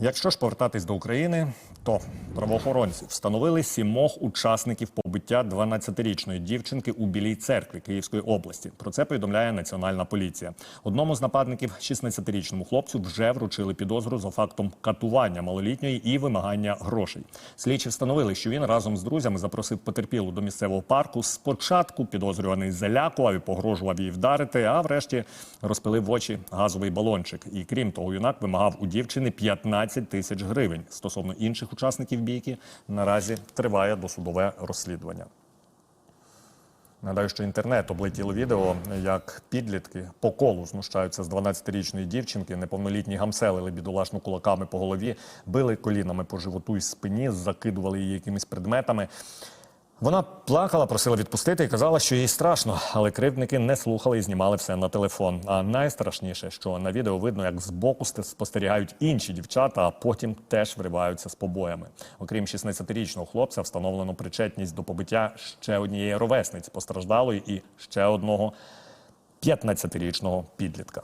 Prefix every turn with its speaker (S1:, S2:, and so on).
S1: Якщо ж повертатись до України, то правоохоронці встановили сімох учасників побиття 12-річної дівчинки у Білій церкві Київської області. Про це повідомляє Національна поліція. Одному з нападників, 16-річному хлопцю, вже вручили підозру за фактом катування малолітньої і вимагання грошей. Слідчі встановили, що він разом з друзями запросив потерпілу до місцевого парку. Спочатку підозрюваний залякував і погрожував їй вдарити, а врешті розпилив в очі газовий балончик. І крім того, юнак вимагав у дівчини 15 тисяч гривень. Стосовно інших учасників бійки наразі триває досудове розслідування. Нагадаю, що інтернет облетіло відео, як підлітки по колу знущаються з 12-річної дівчинки. Неповнолітні гамселили бідолашну кулаками по голові, били колінами по животу і спині, закидували її якимись предметами. Вона плакала, просила відпустити і казала, що їй страшно, але кривдники не слухали і знімали все на телефон. А найстрашніше, що на відео видно, як збоку сте- спостерігають інші дівчата, а потім теж вриваються з побоями. Окрім 16-річного хлопця, встановлено причетність до побиття ще однієї ровесниці постраждалої і ще одного 15-річного підлітка.